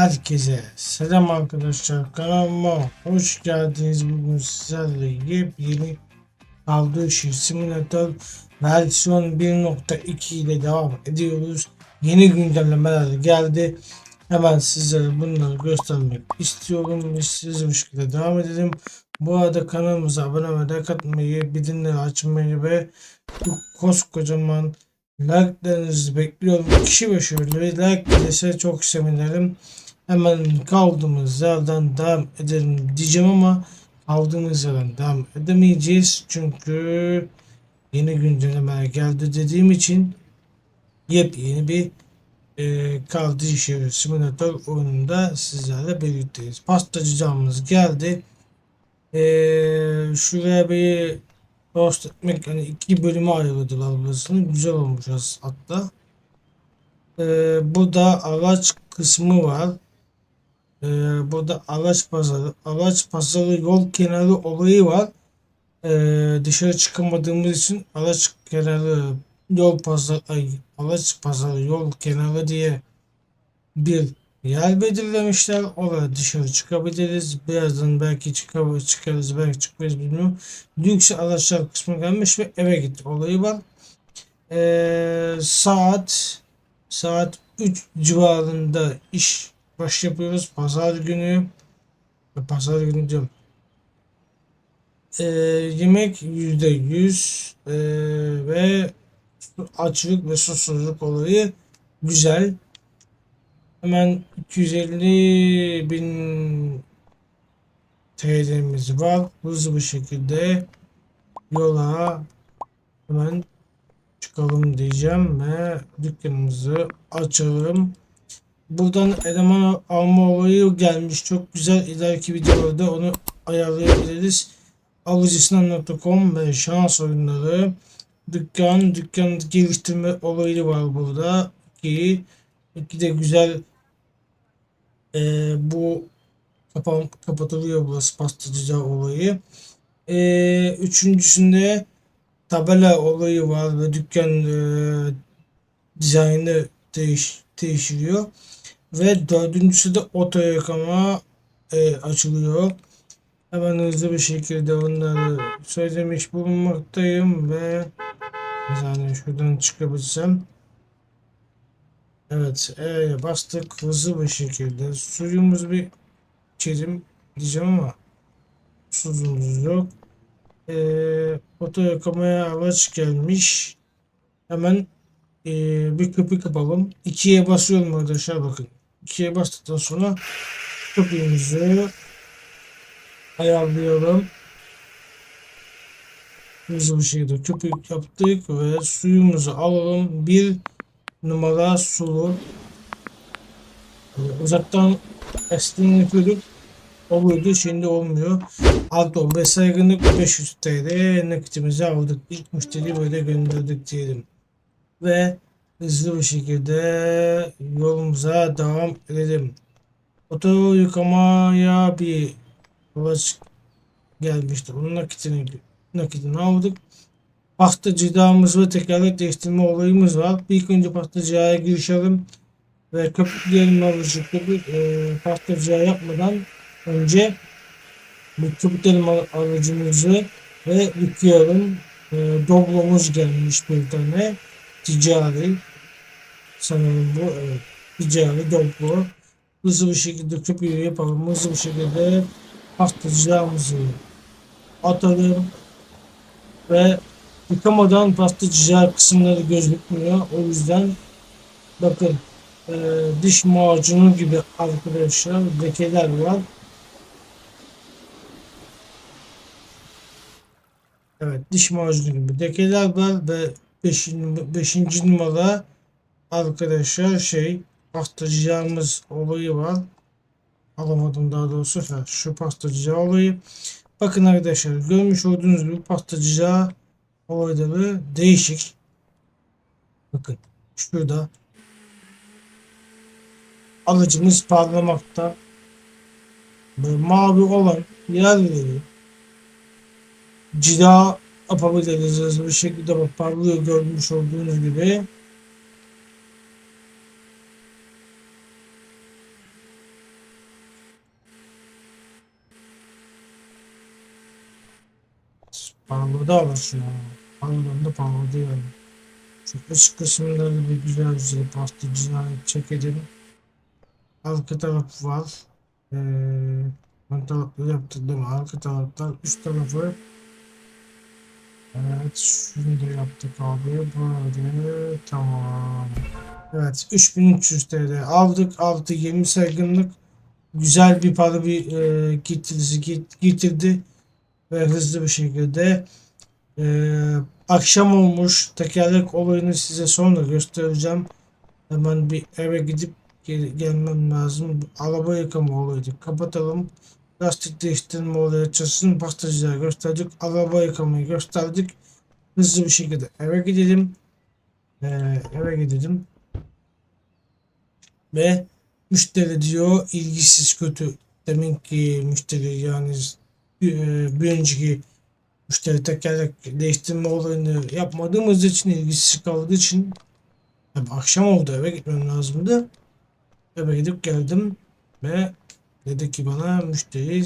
Herkese selam arkadaşlar. Kanalıma hoş geldiniz. Bugün sizlerle yepyeni kaldığı şey simülatör versiyon 1.2 ile devam ediyoruz. Yeni güncellemeler geldi. Hemen sizlere bunları göstermek istiyorum biz siz bu şekilde devam edelim. Bu arada kanalımıza abone ve like atmayı bildirimleri açmayı ve bu koskocaman Like'larınızı bekliyorum. Kişi başı bir like gelirse çok sevinirim hemen kaldığımız yerden devam edelim diyeceğim ama kaldığımız yerden devam edemeyeceğiz. Çünkü yeni güncelleme geldi dediğim için yepyeni bir e, kaldı işi simülatör oyununda sizlerle birlikteyiz. Pastacı camımız geldi. E, şuraya bir post etmek hani iki bölüme ayırdılar burasını. Güzel olmuş hatta. E, burada araç kısmı var. Ee, burada araç pazarı, araç pazarı yol kenarı olayı var. Ee, dışarı çıkamadığımız için araç kenarı yol pazarı, ay, araç pazarı yol kenarı diye bir yer belirlemişler. Oraya dışarı çıkabiliriz. Birazdan belki çıkar, çıkarız, belki çıkmayız bilmiyorum. Lüks araçlar kısmı gelmiş ve eve gitti olayı var. Ee, saat saat 3 civarında iş baş yapıyoruz. Pazar günü pazar günü diyorum. Ee, yemek yüzde yüz ee, ve açlık ve susuzluk olayı güzel. Hemen 250 bin TL'miz var. Hızlı bir şekilde yola hemen çıkalım diyeceğim ve dükkanımızı açalım. Buradan eleman alma olayı gelmiş. Çok güzel. İleriki videolarda onu ayarlayabiliriz. Avcısından.com ve şans oyunları. Dükkan, dükkan geliştirme olayı var burada. Ki, ki de güzel e, bu kapan, kapatılıyor burası pastacıca olayı. E, üçüncüsünde tabela olayı var ve dükkan e, dizaynı değiş, değişiyor. Ve dördüncüsü de oto yakama e, açılıyor. Hemen hızlı bir şekilde onları söylemiş bulunmaktayım ve bir saniye şuradan çıkabilsem. Evet E'ye bastık hızlı bir şekilde suyumuz bir içelim diyeceğim ama suzumuz yok. E, oto yakamaya araç gelmiş. Hemen e, bir köpük yapalım. 2'ye basıyorum arkadaşlar bakın. 2'ye bastıktan sonra köpüğümüzü ayarlayalım. Hızlı bir şekilde köpük yaptık ve suyumuzu alalım. Bir numara sulu. Uzaktan estiğini yapıyorduk. Oluyordu şimdi olmuyor. Alto ve saygınlık 500 TL nakitimizi aldık. İlk müşteri böyle gönderdik diyelim. Ve hızlı bir şekilde yolumuza devam edelim. Oto yıkamaya bir kulaç gelmişti. Bunun nakitini, nakitini aldık. Pastacıdağımız ve tekerlek değiştirme olayımız var. İlk önce pastacıya girişelim ve köpüklerin alıcı köpük e, pastacıya yapmadan önce bu köpüklerin alıcımızı ve yıkıyorum. E, doblomuz gelmiş bir tane ticari sanırım bu evet. Ticari doplu hızlı bir şekilde köpüğü yapalım. Hızlı bir şekilde pastacılarımızı atalım ve yıkamadan pastacılar kısımları gözükmüyor. O yüzden bakın e, diş macunu gibi arkadaşlar lekeler var. Evet diş macunu gibi lekeler var ve Beşinci numara arkadaşlar şey pastacıyağımız olayı var. Alamadım daha doğrusu. Ha, şu pastacıyağı olayı. Bakın arkadaşlar görmüş olduğunuz gibi pastacıyağı olayları değişik. Bakın şurada alıcımız parlamakta. Ve mavi olan yerleri cila apamıyla hızlı bir şekilde parlıyor görmüş olduğunuz gibi. Parloda var ya. Parlodan da parloda yani. Şu üst kısımları bir güzel güzel patlıcına çekelim. Arka taraf var. Ee, ön tarafları yaptırdım. Arka taraftan üst tarafı Evet, şunu da yaptık abi. Böyle tamam. Evet, 3300 TL aldık. Artı 20 saygınlık güzel bir para bir e, getirisi get- getirdi ve hızlı bir şekilde e, akşam olmuş. Tekerlek olayını size sonra göstereceğim. Hemen bir eve gidip gel- gelmem lazım. Araba yıkama olaydı. Kapatalım. Lastik değiştirme olayı açılsın. Pastacılara gösterdik. Araba yıkamayı gösterdik. Hızlı bir şekilde eve gidelim. Ee, eve gidelim. Ve müşteri diyor ilgisiz kötü. Deminki müşteri yani e, bir önceki müşteri tekerlek değiştirme olayını yapmadığımız için ilgisiz kaldığı için akşam oldu eve gitmem lazımdı. Eve gidip geldim ve dedi ki bana müşteri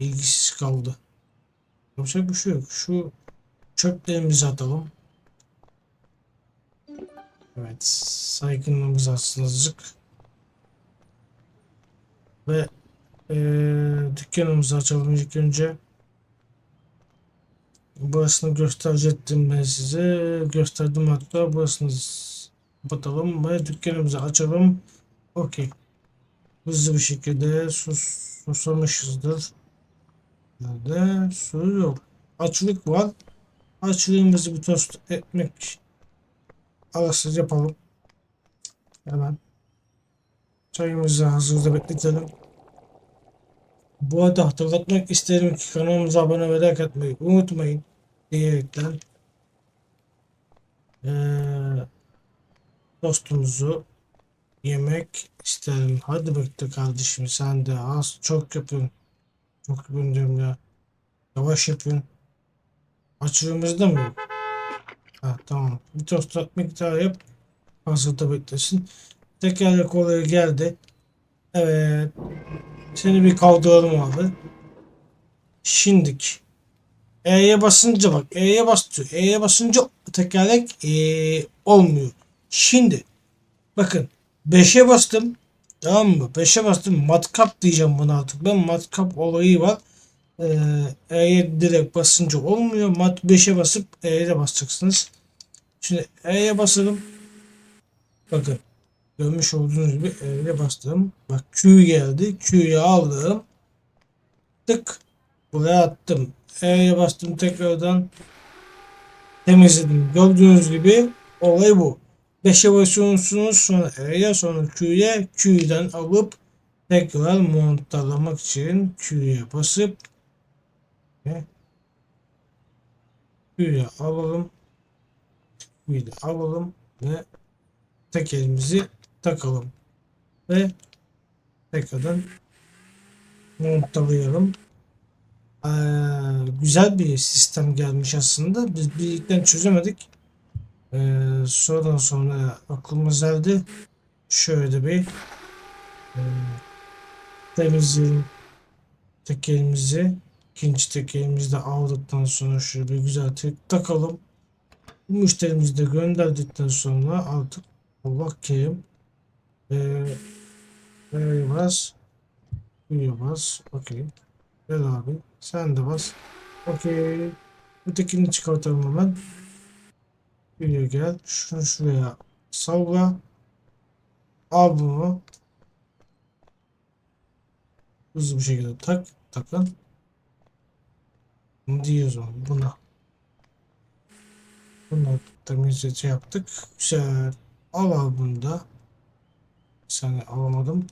ilgisiz kaldı. Yapacak bir şey yok. Şu çöplerimizi atalım. Evet, saygınlığımızı atsın azıcık. Ve eee dükkanımızı açalım ilk önce. Burasını gösterecektim ben size. Gösterdim hatta. Burasını kapatalım ve dükkanımızı açalım. Okey. Hızlı bir şekilde sus, susamışızdır. Nerede? Su yok. Açlık var. Açlığımızı bir tost ekmek arası yapalım. Hemen. Çayımızı hazırda bekletelim. Bu arada hatırlatmak isterim ki kanalımıza abone ve like atmayı unutmayın. Diyerekten eee dostumuzu yemek isterim. Hadi bekle kardeşim sen de az çok yapın. Çok yapın diyorum ya. Yavaş yapın. Açığımızda mı? Ha, tamam. Bir tost ekmek daha yap. Hazırda beklesin. Tekerlek olayı geldi. Evet. Seni bir kaldıralım abi. Şimdik. E'ye basınca bak. E'ye bastı. E'ye basınca tekerlek ee, olmuyor. Şimdi bakın 5'e bastım. Tamam mı? 5'e bastım. Matkap diyeceğim buna artık. Ben matkap olayı var. Ee, E'ye direkt basınca olmuyor. Mat 5'e basıp E'ye basacaksınız. Şimdi E'ye basalım. Bakın. Görmüş olduğunuz gibi E'ye bastım. Bak Q geldi. Q'yu aldım. Tık. Buraya attım. E'ye bastım tekrardan. Temizledim. Gördüğünüz gibi olay bu. 5'e basıyorsunuz sonra E'ye sonra Q'ye Q'den alıp tekrar montajlamak için Q'ye basıp Q'ye alalım. Da alalım ve tek elimizi takalım ve tekrardan montalayalım. Ee, güzel bir sistem gelmiş aslında. Biz birlikten çözemedik. Ee, sonradan sonra aklımız erdi. Şöyle bir e, temizleyelim tekerimizi. İkinci tekerimizi de aldıktan sonra şöyle bir güzel tek takalım. Müşterimizi de gönderdikten sonra artık kerim ee, Nereye bas? Buraya bas. Okey. Gel abi. Sen de bas. Okey. Ötekini çıkartalım hemen. Buraya gel. Şunu şuraya salla. Al bunu. Hızlı bir şekilde tak. Takın. Bunu diyoruz onu. Buna. Bunu temizlece yaptık. Güzel. Al al bunu da. Seni alamadım.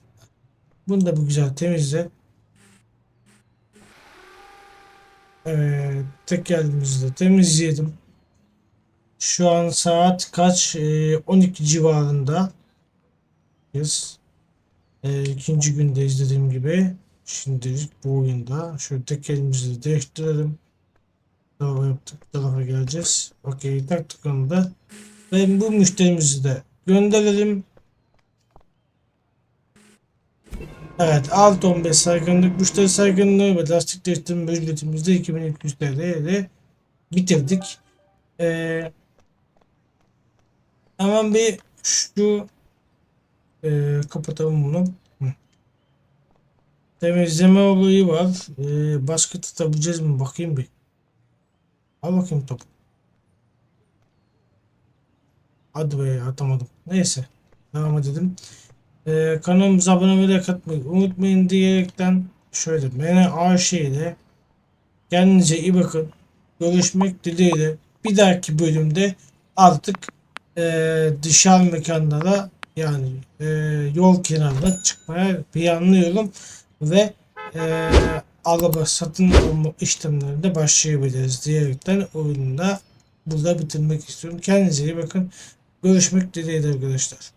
Bunu da bir güzel temizle. Evet, tekerimizi de temizledim. Şu an saat kaç? Ee, 12 civarında. Yes. Ee, ikinci günde izlediğim gibi. Şimdilik bu oyunda. Şöyle tekerimizi de değiştirelim. Tarafa yaptık. Tarafa geleceğiz. Okey taktık onu da. Ve bu müşterimizi de gönderelim. Evet alt 15 saygınlık müşteri saygınlığı ve lastik değiştirme ücretimizde 2200 TL ile bitirdik. Ee, hemen bir şu ee, kapatalım bunu. Temizleme olayı var. Ee, başka tutabileceğiz mi? Bakayım bir. Al bakayım topu. Hadi be atamadım. Neyse. Devam edelim. Ee, kanalımıza abone ve like unutmayın diyerekten şöyle MNAŞ ile kendinize iyi bakın. Görüşmek dileğiyle. Bir dahaki bölümde artık ee, dışarı mekanlara yani ee, yol kenarına çıkmaya planlıyorum ve ee, araba satın alma işlemlerinde başlayabiliriz diyerekten oyunu da burada bitirmek istiyorum. Kendinize iyi bakın. Görüşmek dileğiyle arkadaşlar.